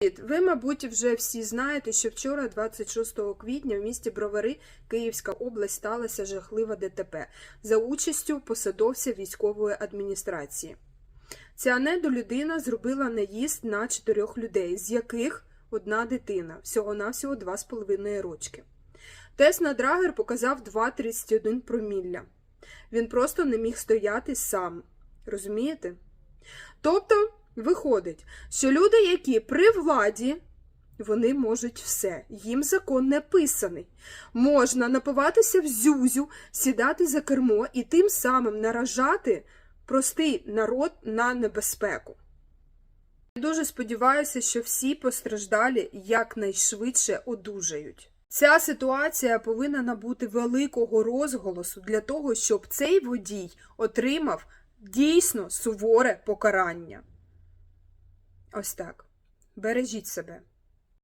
Ви, мабуть, вже всі знаєте, що вчора, 26 квітня, в місті Бровари, Київська область, сталося жахлива ДТП за участю посадовця військової адміністрації. Ця недолюдина зробила наїзд на чотирьох людей, з яких одна дитина, всього-навсього 2,5 рочки. Тест на драгер показав 2,31 промілля. Він просто не міг стояти сам. Розумієте? Тобто, виходить, що люди, які при владі, вони можуть все. Їм закон не писаний. Можна напиватися в зюзю, сідати за кермо і тим самим наражати простий народ на небезпеку. Я дуже сподіваюся, що всі постраждалі якнайшвидше одужають. Ця ситуація повинна набути великого розголосу для того, щоб цей водій отримав дійсно суворе покарання. Ось так. Бережіть себе.